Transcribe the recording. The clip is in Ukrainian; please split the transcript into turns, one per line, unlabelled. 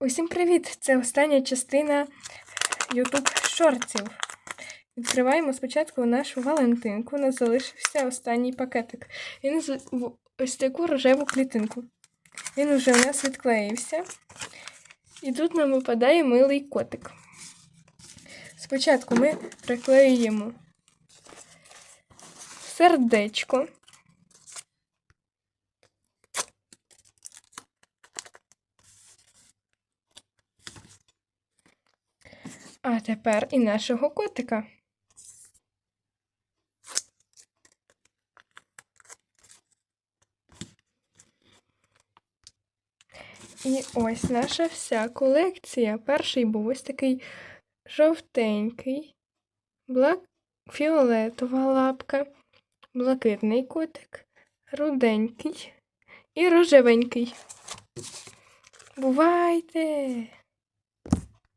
Усім привіт! Це остання частина YouTube шортів. Відкриваємо спочатку нашу Валентинку. У нас залишився останній пакетик. Він з ось таку рожеву клітинку. Він вже у нас відклеївся. І тут нам випадає милий котик. Спочатку ми приклеюємо сердечко. А тепер і нашого котика. І ось наша вся колекція. Перший був ось такий жовтенький, блак... фіолетова лапка, блакитний котик, руденький і рожевенький. Бувайте!